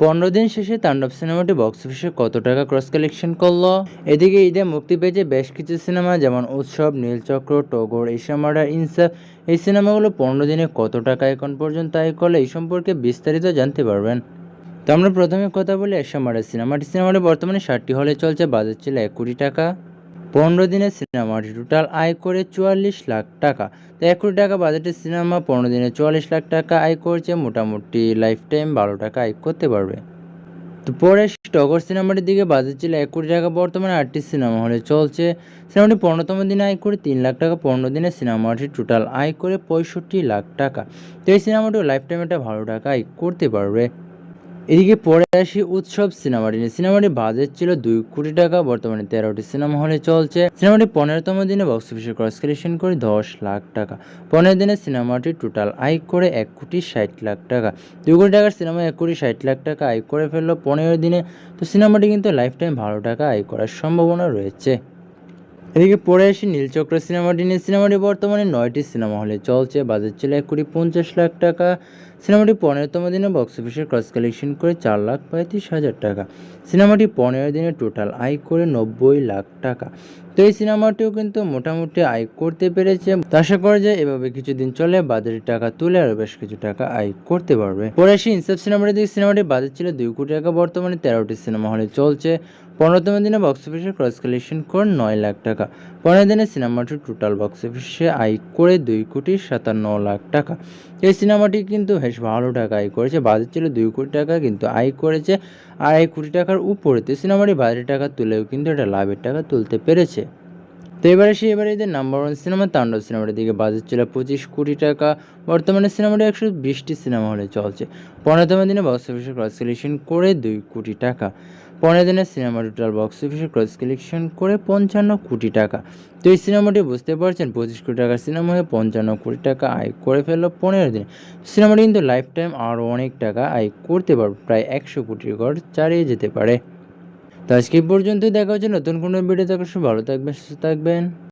পনেরো দিন শেষে তাণ্ডব সিনেমাটি বক্স অফিসে কত টাকা ক্রস কালেকশন করল? এদিকে ঈদে মুক্তি পেয়েছে বেশ কিছু সিনেমা, যেমন উৎসব নীলচক্র টগর এশিয়া মার্ডার ইনসাফ এই সিনেমাগুলো পনেরো দিনে কত টাকা এখন পর্যন্ত আয় করলে, এই সম্পর্কে বিস্তারিত জানতে পারবেন। তো আমরা প্রথমে কথা বলি এশিয়া মার্ডার সিনেমাটি। সিনেমাটি বর্তমানে ষাটটি হলে চলছে, বাজেট ছিল এক কোটি টাকা। পনেরো দিনে সিনেমাটি টোটাল আয় করে চুয়াল্লিশ লাখ টাকা। তো এক কোটি টাকা বাজেটের সিনেমা, পনেরো দিনে চুয়াল্লিশ লাখ টাকা আয় করছে, মোটামুটি লাইফ টাইম বারো টাকা আয় করতে পারবে। তো পরে টগর সিনেমাটির দিকে বাজেট ছিল এক কোটি টাকা, বর্তমানে আটটি সিনেমা হলে চলছে। সিনেমাটি পনেরোতম দিনে আয় করে তিন লাখ টাকা, পনেরো দিনে সিনেমাটি টোটাল আয় করে পঁয়ষট্টি লাখ টাকা। তো এই সিনেমাটিও লাইফ টাইম একটা ভালো টাকা আয় করতে পারবে। এদিকে পরে আসি উৎসব সিনেমাটি নিয়ে। সিনেমাটি বাজেট ছিল দুই কোটি টাকা, বর্তমানে তেরোটি সিনেমা হলে চলছে। সিনেমাটি পনেরোতম দিনে বক্স অফিসে ক্রস কালেকশন করে দশ লাখ টাকা। পনেরো দিনে সিনেমাটি টোটাল আয় করে এক কোটি ষাট লাখ টাকা। দুই কোটি টাকার সিনেমা এক কোটি ষাট লাখ টাকা আয় করে ফেলল পনেরো দিনে। তো সিনেমাটি কিন্তু লাইফ টাইম ভালো টাকা আয় করার সম্ভাবনা রয়েছে। এদিকে পরে আসি নীলচক্র সিনেমাটি নিয়ে সিনেমাটি বর্তমানে নয়টি সিনেমা হলে চলছে। বাজেট ছিল এক কোটি পঞ্চাশ লাখ টাকা। সিনেমাটি পনেরোতম দিনে বক্স অফিসে ক্রস কালেকশন করে চার লাখ পঁয়ত্রিশ হাজার টাকা। সিনেমাটি পনেরো দিনে টোটাল আয় করে নব্বই লাখ টাকা। তো এই সিনেমাটিও কিন্তু মোটামুটি আয় করতে পেরেছে। আশা করা যায় এভাবে কিছুদিন চলে বাজারের টাকা তুলে আরও বেশ কিছু টাকা আয় করতে পারবে। পরে আসি ইনসাফ সিনেমাটি দিকে সিনেমাটির বাজেট ছিল দুই কোটি টাকা। বর্তমানে তেরোটি সিনেমা হলে চলছে। পনেরোতম দিনে বক্স অফিসে ক্রস কালেকশন করে নয় লাখ টাকা। পনেরো দিনে সিনেমাটির টোটাল বক্স অফিসে আয় করে দুই কোটি সাতান্ন লাখ টাকা। এই সিনেমাটি কিন্তু বেশ ভালো টাকা আয় করেছে। বাজেট ছিল দুই কোটি টাকা, কিন্তু আয় করেছে আড়াই কোটি টাকার উপরেতে সিনেমাটি বাজারের টাকা তুলেও কিন্তু এটা লাভের টাকা তুলতে পেরেছে। তো এবারে সে এবারে এদের নাম্বার ওয়ান সিনেমা তাণ্ডব সিনেমাটির দিকে। বাজেট ছিল পঁচিশ কোটি টাকা। বর্তমানে সিনেমাটি একশো বিশটি সিনেমা হলে চলছে। পনেরোতম দিনে বক্স অফিসে ক্রস কালেকশন করে দুই কোটি টাকা। পনেরো দিনের সিনেমা টোটাল বক্স অফিসে ক্রস কালেকশন করে পঞ্চান্ন কোটি টাকা। তো এই সিনেমাটি বুঝতে পারছেন, পঁচিশ কোটি টাকার সিনেমা হয়ে পঞ্চান্ন কোটি টাকা আয় করে ফেলল পনেরো দিনে। সিনেমাটি কিন্তু লাইফ টাইম আরও অনেক টাকা আয় করতে পারবে, প্রায় একশো কোটির ঘর চালিয়ে যেতে পারে। তো আজকে পর্যন্তই দেখা হচ্ছে নতুন কোনো ভিডিও থাকার সব ভালো থাকবেন সুস্থ থাকবেন।